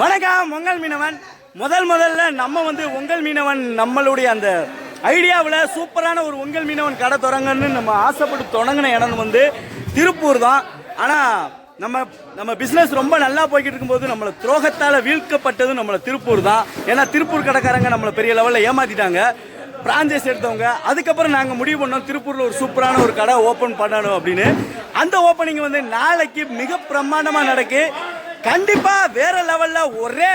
வணக்கம் உங்கள் மீனவன். முதல் முதல்ல நம்ம வந்து உங்கள் மீனவன் நம்மளுடைய அந்த ஐடியாவில் சூப்பரான ஒரு உங்கள் மீனவன் கடை தொடங்கன்னு நம்ம ஆசைப்பட்டு தொடங்கின இடம் வந்து திருப்பூர் தான். ஆனால் நம்ம நம்ம பிஸ்னஸ் ரொம்ப நல்லா போய்கிட்டு இருக்கும்போது நம்மளை துரோகத்தால் வீழ்க்கப்பட்டது நம்மளை திருப்பூர் தான். ஏன்னா திருப்பூர் கடைக்காரங்க நம்மளை பெரிய லெவலில் ஏமாற்றிட்டாங்க பிரான்ச்சைஸ் எடுத்தவங்க. அதுக்கப்புறம் நாங்கள் முடிவு பண்ணோம் திருப்பூரில் ஒரு சூப்பரான ஒரு கடை ஓப்பன் பண்ணணும் அப்படின்னு. அந்த ஓப்பனிங் வந்து நாளைக்கு மிக பிரமாண்டமாக நடக்கு. கண்டிப்பாக வேற லெவலில் ஒரே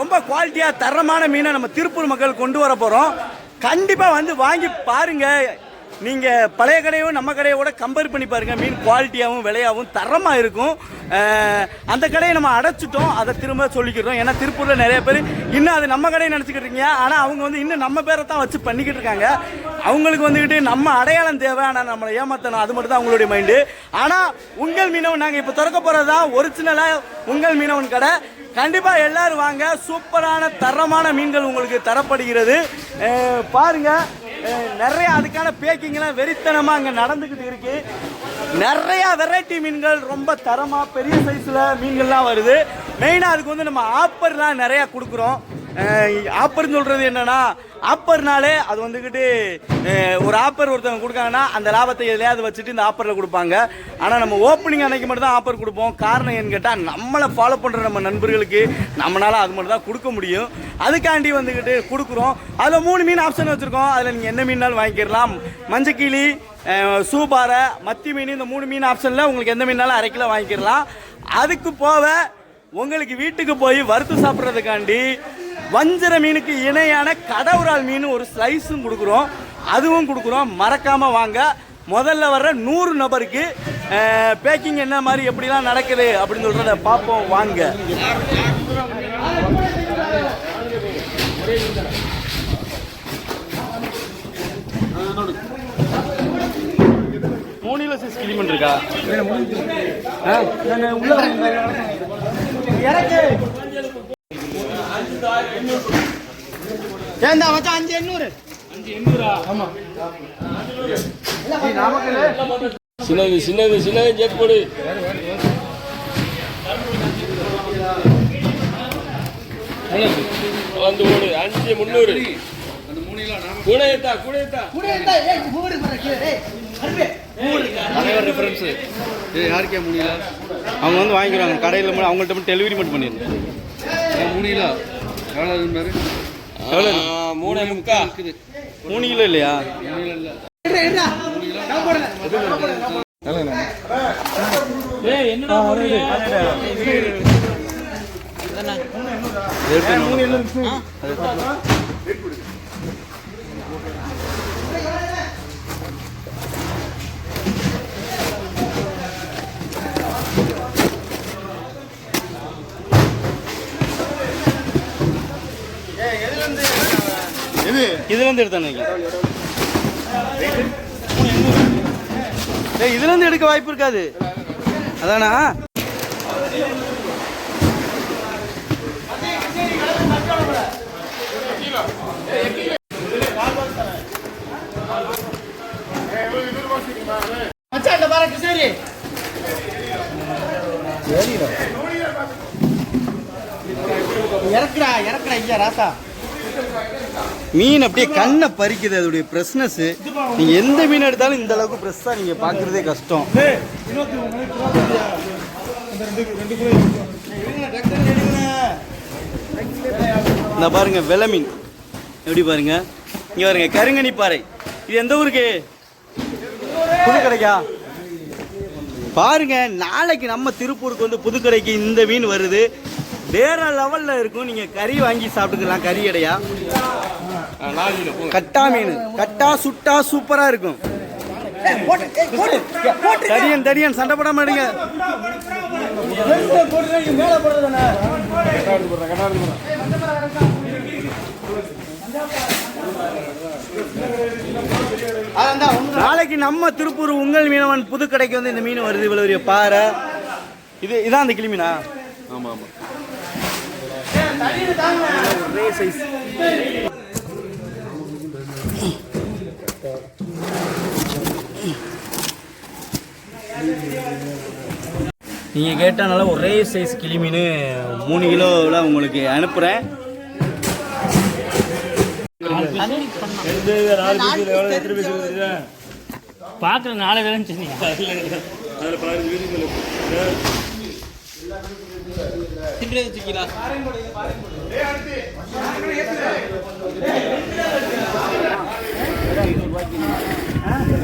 ரொம்ப குவாலிட்டியாக தரமான மீனை நம்ம திருப்பூர் மக்கள் கொண்டு வர போகிறோம் கண்டிப்பாக வந்து வாங்கி பாருங்க. நீங்கள் பழைய கடையும் நம்ம கடையோட கம்பேர் பண்ணி பாருங்க. மீன் குவாலிட்டியாகவும் விலையாகவும் தரமாக இருக்கும். அந்த கடையை நம்ம அடைச்சிட்டோம். அதை திரும்ப சொல்லிக்கிறோம். ஏன்னா திருப்பூரில் நிறைய பேர் இன்னும் அது நம்ம கடையை நினச்சிக்கிட்டு இருக்கீங்க. ஆனால் அவங்க வந்து இன்னும் நம்ம பேரை தான் வச்சு பண்ணிக்கிட்டு இருக்காங்க. அவங்களுக்கு வந்துக்கிட்டு நம்ம அடையாளம் தேவை ஆனால் நம்மளை ஏமாற்றணும் அது மட்டும் தான் அவங்களுடைய மைண்டு ஆனால் உங்கள் மீனவன் நாங்கள் இப்போ திறக்க போகிறது தான் ஒரிஜினலாக உங்கள் மீனவன் கடை. கண்டிப்பாக எல்லோரும் வாங்க. சூப்பரான தரமான மீன்கள் உங்களுக்கு தரப்படுகிறது. பாருங்கள் பாருங்க. நிறைய அதுக்கான பேக்கிங்லாம் வெறித்தனமாக அங்கே நடந்துக்கிட்டு இருக்குது நிறைய வெரைட்டி மீன்கள் ரொம்ப தரமாக பெரிய சைஸில் மீன்கள்லாம் வருது. மெயினாக அதுக்கு வந்து நம்ம ஆப்பர்லாம் நிறையா கொடுக்குறோம். ஆப்பர்னு சொல்கிறது என்னன்னா ஆப்பர்னாலே அது வந்துக்கிட்டு ஒரு ஆப்பர் ஒருத்தவங்க கொடுக்காங்கன்னா அந்த லாபத்தை எதையாவது வச்சுட்டு இந்த ஆப்பரில் கொடுப்பாங்க. ஆனால் நம்ம ஓப்பனிங் அன்னைக்கு மட்டும் தான் ஆஃபர் கொடுப்போம். காரணம் ஏன்னு கேட்டால் நம்மளை ஃபாலோ பண்ணுற நம்ம நண்பர்களுக்கு நம்மளால் அது மட்டும் தான் கொடுக்க முடியும். அதுக்காண்டி வந்துக்கிட்டு கொடுக்குறோம். அதில் மூணு மீன் ஆப்ஷன் வச்சுருக்கோம். அதில் நீங்கள் என்ன மீனாலும் வாங்கிக்கிறலாம் மஞ்சக்கிளி சூபாரை மத்தி மீன் இந்த மூணு மீன் ஆப்ஷனில் உங்களுக்கு எந்த மீனாலும் அரை கிலோ வாங்கிக்கிறலாம் அதுக்கு போக உங்களுக்கு வீட்டுக்கு போய் வறுத்து சாப்பிட்றதுக்காண்டி வஞ்சர மீனுக்கு இணையான கடவுரால் மீன் ஒரு ஸ்லைஸும் கொடுக்குறோம். அதுவும் கொடுக்குறோம். மறக்காம வாங்க. முதல்ல வர்ற நூறு நபருக்கு பேக்கிங் என்ன மாதிரி எப்படிலாம் நடக்குது அப்படின்னு சொல்றத பார்ப்போம். வாங்க. மூணில சிஸ் கிளிமன் இருக்கா? உள்ள வாங்க. இறக்கு ஏண்டா மச்சான் அஞ்சு எண்ணூறு? சின்னது சின்னது சின்னது ஜெட் போடு. வந்து ஓடு அஞ்சு முந்நூறு. கூடையத்தா கூடையத்தா. தலைவர் ரெஃபரன்ஸ் யாருக்கே முடியல? அவங்க வந்து வாங்கிக்கிறாங்க. கடையில் மட்டும் அவங்கள்ட்ட மட்டும் டெலிவரி மட்டும் பண்ணிடுங்க. முடியல. மூணே முக்கா மூணு கிலோ இல்லையா இது இதுல இருந்து எடுத்தானுங்க இதுலேருந்து இதுல இருந்து எடுக்க வாய்ப்பு இருக்காது. அதானா? இறக்குடா இறக்குடா ஐயா ராசா. மீன் அப்படியே கண்ணை பறிக்குது அதோடைய ஃப்ரெஷ்னஸ் நீங்க எந்த மீன் எடுத்தாலும் இந்த அளவுக்கு ஃப்ரெஷ்ஷாக நீங்க பார்க்குறதே கஷ்டம். இந்த பாருங்க வெலை மீன். எப்படி பாருங்க? இங்க பாருங்க கருங்கனி பாறை. இது எந்த ஊருக்கு? புது கடைக்கா பாருங்க நாளைக்கு நம்ம திருப்பூருக்கு வந்து புதுக்கடைக்கு இந்த மீன் வருது. வேற லெவல்ல இருக்கும். நீங்க கறி வாங்கி சாப்பிட்டுக்கலாம் கறி கடையா கட்டா மீன். கட்டா சுட்டா சூப்பரா இருக்கும். தடியன் தடியன் சண்டை போடாம எடுங்க நாளைக்கு நம்ம திருப்பூர் உங்கள் மீனவன் புதுக்கடைக்கு வந்து இந்த மீன் வருது இவ்வளவு பெரிய பாறை. இது இதான் அந்த கிளிமீனா? ஆமா ஆமா. ஒரே சைஸ் நீங்கள் கேட்டனால ஒரே சைஸ் கிளி மீன் மூணு கிலோவில் உங்களுக்கு அனுப்புகிறேன் பார்க்குற நாலு வேலைன்னு சொன்னீங்க. சில்லறை வச்சுக்கலாம் ஐநூறுபாய்க்கு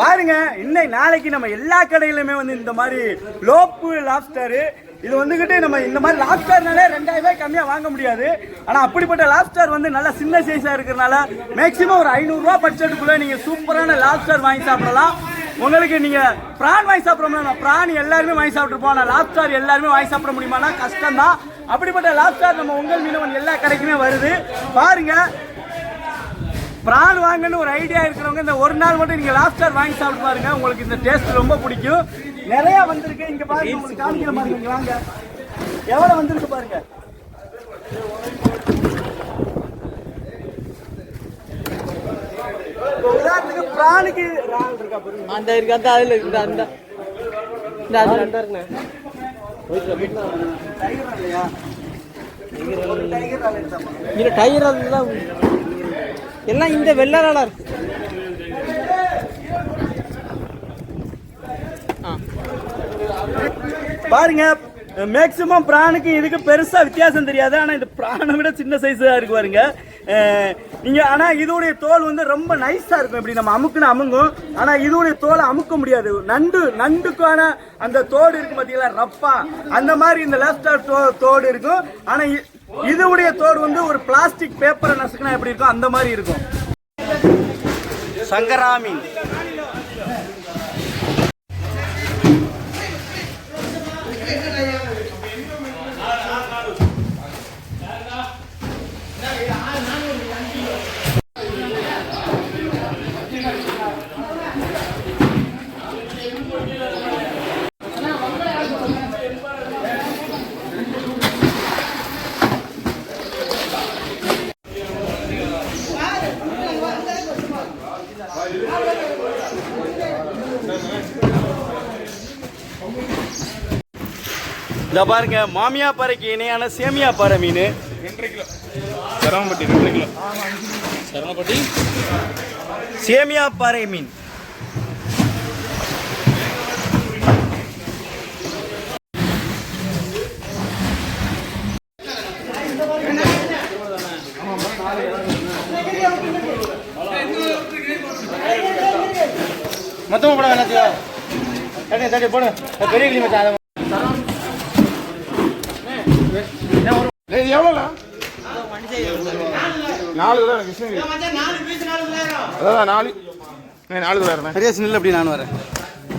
பாருங்க இன்னை நாளைக்கு நம்ம எல்லா கடையிலுமே வந்து இந்த மாதிரி லோப்பு லாப்ஸ்டரு இது வந்துகிட்டு நம்ம இந்த மாதிரி லாப்ஸ்டர்னாலே ரெண்டாயிரம் ரூபாய் கம்மியாக வாங்க முடியாது. ஆனால் அப்படிப்பட்ட லாப்ஸ்டர் வந்து நல்லா சின்ன சைஸாக இருக்கிறனால மேக்ஸிமம் ஒரு ஐநூறுரூவா பட்ஜெட்டுக்குள்ளே நீங்கள் சூப்பரான லாப்ஸ்டர் வாங்கி சாப்பிடலாம். உங்களுக்கு நீங்கள் ப்ரான் வாங்கி சாப்பிட்றோம்னா ப்ரான் எல்லாருமே வாங்கி சாப்பிட்ருப்போம் ஆனால் லாப்ஸ்டார் எல்லாருமே வாங்கி சாப்பிட முடியுமானா கஷ்டம் தான் அப்படிப்பட்ட லாப்ஸ்டார் நம்ம உங்கள் மீனவன் எல்லா கடைக்குமே வருது. பாருங்கள் பிரான் வாங்கன்னு ஒரு ஐடியா இருக்கிறவங்க இந்த ஒரு நாள் மட்டும் நீங்க லாப்ஸ்டர் வாங்கி சாப்பிட்டு பாருங்க. உங்களுக்கு இந்த டேஸ்ட் ரொம்ப பிடிக்கும். நிறைய வந்திருக்கு. இங்க பாருங்க உங்களுக்கு காமிக்கிற மாதிரி வாங்க எவ்வளவு வந்திருக்கு பாருங்க. உதாரணத்துக்கு பிரானுக்கு அந்த இருக்கு அந்த அதுல இருக்கு அந்த. இந்த அதுல அந்த இருக்குண்ணே டயர் அதுதான் எல்லாம் இந்த வெள்ளாரா இருக்கு. பாருங்க மேக்சிமம் பிரானுக்கு இதுக்கு பெருசா வித்தியாசம் தெரியாது. ஆனா இந்த பிரானை விட சின்ன சைஸா இருக்கு பாருங்க. நீங்கள் நீங்க ஆனா இதோடைய தோல் வந்து ரொம்ப நைஸா இருக்கும். இப்படி நம்ம அமுக்குன்னு அமுங்கும். ஆனா இதோடைய தோலை அமுக்க முடியாது. நண்டு நண்டுக்கான அந்த தோடு இருக்கு பாத்தீங்களா ரப்பா. அந்த மாதிரி இந்த லேஸ்டார் தோ தோடு இருக்கும். ஆனா இதுவுடைய தோடு வந்து ஒரு பிளாஸ்டிக் பேப்பரை நசுக்கினா எப்படி இருக்கும்? அந்த மாதிரி இருக்கும். சங்கராமி. இந்த பாருங்க மாமியா பாறைக்கு இணையான சேமியா பாறை மீன். சரவணப்பட்டி ரெண்டு கிலோ. சேமியா பாறை மீன். தட்டி தட்டி போடு. பெரிய கிளி மச்சான் இது எவ்வளோண்ணா நாலு கிருஷ்ணகிரி அதான் நாலு. நாலு கிலோ பெரிய சின்ன அப்படி நான் வரேன்.